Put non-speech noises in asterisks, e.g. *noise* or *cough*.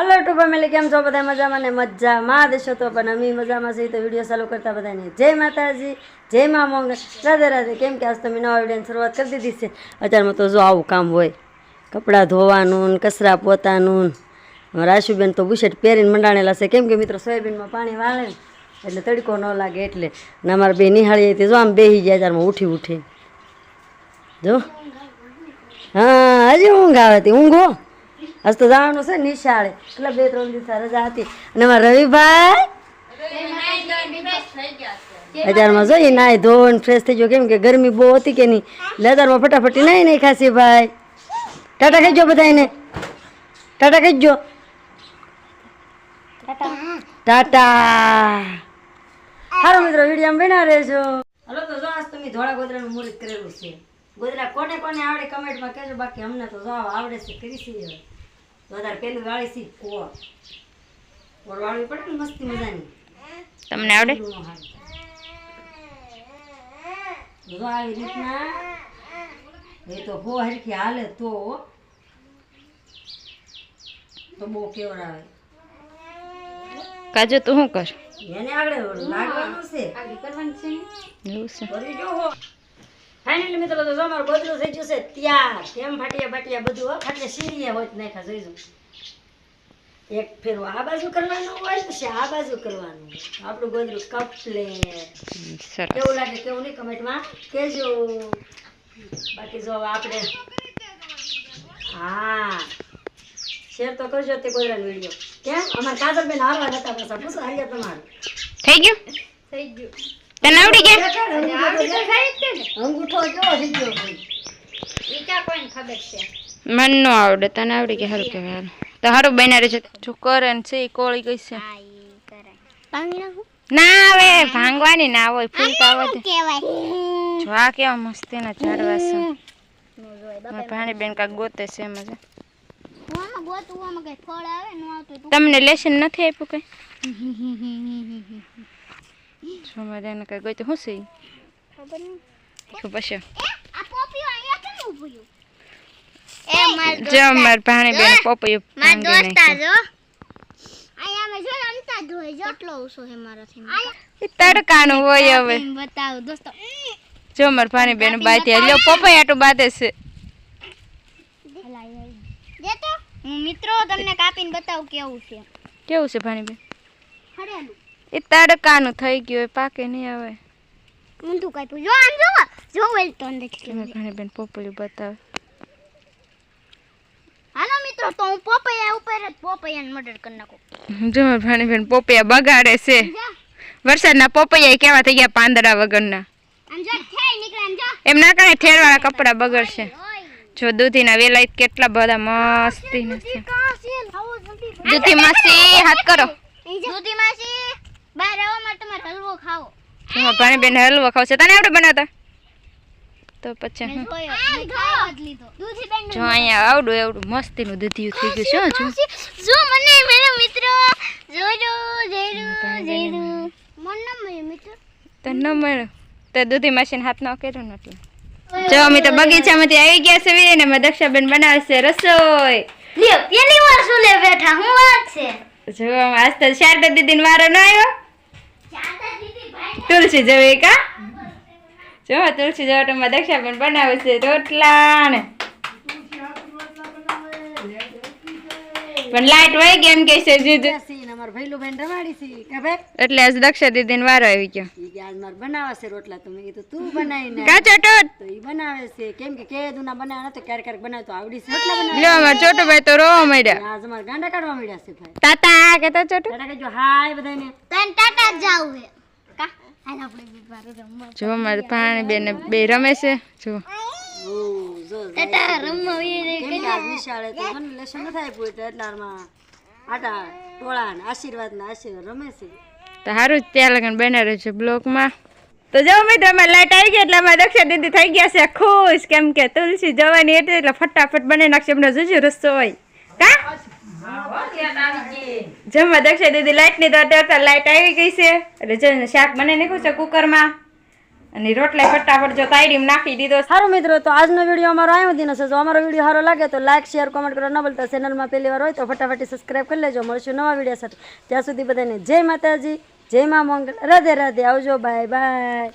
Hello two family કેમ છો બધા મજામાં ને મજામાં દેશો તો પણ અમે મજામાં છીએ તો વીડિયો ચાલુ કરતા બધાને જય માતાજી, જય મા મોંગલ રાધે રાધે, કેમ કે આજ તમે નવા વિડીયોની શરૂઆત કરી દીધી છે. અત્યારમાં તો જો આવું કામ હોય, કપડાં ધોવાનું કચરા પોતાનું રાશુબેન તો બુશેટ પહેરીને મંડાણેલા છે. કેમ કે મિત્રો સોયાબીનમાં પાણી વાળે એટલે તડકો ન લાગે એટલે. ને અમારે બે નિહાળી હતી, જો આમ બેસી ગયા ત્યારમાં ઉઠી ઉઠી. જો. હા, હજી ઊંઘ આવે હતી ઊંઘો આજ તો જવાનું છે નિશાળે. એટલે બે ત્રણ દિવસ રજા હતી. અને રવિભાઈ? અત્યારમાં જોઈએ નાય ધોન ફ્રેશ થઈ ગયો. કેમ કે ગરમી બહુ હતી કે નહીં? એટલે ફટાફટી નહીં નહીં ખાસી ભાઈ. ટાટા કહેજો બધાને ટાટા કહેજો ટાટા. હારો મિત્રો, વીડિયો બના રહેજો. હલો તો જો તમે ધોળા ગોદરાનું મુહૂર્ત કરેલું છે. ગોદરા કોને કોને આવડે કમેન્ટમાં કહેજો, બાકી અમને તો જો આવડે છે, કરી છે હવે વધારે પેલું વાળી સી કોર કોર વાળવી પડે ને મસ્તી મજાની. તમને આવડે? જો આવી રીતના. એ તો હો હરખી હાલે તો. તો બહુ કેવડ આવે કાજો તું શું કર? એને આગળ લાગવાનું છે. એવું છે. કરી જો હો. ફાઇનલી મિત્રો તો અમારું ગોદરું થઈ ગયું છે કેમ ફાટિયા ફાટિયા બધું હો? ખાટલે સીરીએ હોય નાખ્યા જોઈજો એક ફેરો આ બાજુ કરવાનું હોય પછી આ બાજુ કરવાનું આપણું ગોદરું કપલે કેવું લાગે કેવું નહીં કમેન્ટમાં? કહેજો. બાકી જો આપણે હા. શેર તો કરજો તે ગોદરાનો વીડિયો. કેમ? અમારે કાજલબેન હારવા નતા પાછા પૂછો હાલ્યા તમારું. થઈ ગયું. તને આવડી ગયા? અંગૂઠો કેવો થઈ ખબર છે. મન નો આવડે તને આવડી ગયા સારું કે હારું. તો સારું બન્યા રહેશે જો કરે ને છે ઈ કોળી કઈ છે. ના આવે ભાંગવાની ના હોય ફૂલ તો આવે. જો આ કેવા મસ્તી એના ઝાડવા છે. ભાણી બેન કાંઈક ગોતે છે એમ છે. તમને લેશન નથી આપ્યું કઈ? *laughs* જો મારે એને કઈ ગોતું શું છે ઈ? શું પછી જો મારી ભાણી બેન પપૈયું ભાંગી નાખ્યું. ઈ તડકાનું હોય હવે. જો મારી ભાણી બેન બાતી લ્યો પપૈયા આટું બાતે છે. મિત્રો તમને કાપીને બતાવું કેવું છે. કેવું છે ભાણી બેન? હરેલું. એ તડકાનું થઈ ગયું પાકે નહીં આવે. ઊંધું કાપ્યું જો આમ જો જો વેલ તો અંદર ઘણી બેન પોપલી બતાવે. હાલો મિત્રો તો હું પોપૈયા ઉપર જ પોપૈયાને મર્ડર કરી નાખું. જો ભાણી બેન પોપૈયા બગાડે છે. વરસાદના પોપૈયા કેવા થઈ ગયા પાંદડા વગરના. એમ ના કાંઈ ઠેરવાળા કપડા બગડશે. જો દૂધીના વેલા કેટલા બધા મસ્તી દૂધી માસી હાથ કરો. દૂધી માસી. બહાર આવવા માટે તમારે હલવો ખાવો. એમાં પાણી બેન હલવો ખાવશે. તને આવડે બનાવતા? તો પછી જ. લીધો. દૂધી બેન જો અહીંયા આવડું આવડું મસ્તીનું દૂધિયું થઈ ગયું શું જો. જો મને મેરો મિત્રો. જોજો જયરુ જયરુ મન ન મળ્યો મિત્ર. તો ન તો દૂધી મશીન હાથ ન કર્યો ને એટલે જો અમે તો બગીચામાંથી આવી ગયા છે ને અમે દક્ષાબેન બનાવશે છે રસોઈ. લ્યો પેલી વાર શું લે બેઠા? હું વાત છે. જો, આજ તો શારદા દીદીનો વારો ન આવ્યો? દીદી તુલસી જવે કા? જો, તુલસી જેવા તો અમારા દક્ષાબેન બનાવે છે રોટલા ને પણ લાઈટ વહી ગઈ એમ કે છે જીદ અમાર ને અમારા ભૈલું ભાઈ રમાડી સી કે ભાઈ? એટલે આજ દક્ષા દીદીનો વારો આવી ગયો. ઈ કે આજ મારે બનાવે છે રોટલા તો મેં કીધું તું બનાવી ને. કાચો ટોટ. તો ઈ બનાવે છે. કેમ કે કે દુના બનાવે તો ક્યારેક ક્યારેક બનાવે તો આવડી છે. રોટલા બનાવે લ્યો અમાર ચોટુભાઈ તો રોવા માંડ્યા. આજ અમારે ગાંડા કાઢવા મળ્યા છે ભાઈ. તાતા કે તો ચોટુ ટાટા કહેજો હાય બધાને તન ટાટા જાવ હે કા? હાલ આપણે બી બાર રમવા જો અમારે પાણી બેને બે રમે છે. જો. ટાટા રમવા વી કેમ કે આજ નિશાળે તો મને લેશન ન થાય એટલે આરમાં આટા ટોળા ને આશીર્વાદ ને આશીર્વાદ રમે છે. તો સારું જ ત્યાં લગન બનાવે છે બ્લોકમાં. તો જો મિત્રો અમારે લાઇટ આવી ગઈ એટલે અમારે દક્ષા દીદી થઈ ગયા છે ખુશ. કેમ કે તુલસી જવાની હતી એટલે ફટાફટ બનાવી નાખશે. એમને જોજો રસ્તો હોય. કા? જમવા દક્ષા દીદી લાઈટની તો અત્યારે લાઈટ આવી ગઈ છે. એટલે જો શાક બનાવી નાખ્યું છે કુકરમાં. અને રોટલા ફટાફટ જો તાયડીમાં નાખી દીધો. સારું મિત્રો, તો આજનો વીડિયો અમારો આવ્યો દિનો છે. જો અમારો વીડિયો સારો લાગે તો લાઈક શેર કોમેન્ટ કરવા ન બોલતા ચેનલમાં પહેલી વાર હોય તો ફટાફટ સબસ્ક્રાઈબ કરી લેજો. મળશું નવા વીડિયો સાથે. ત્યાં સુધી બધાને જય માતાજી, જય મા મંગલ. રાધે રાધે. આવજો. Bye bye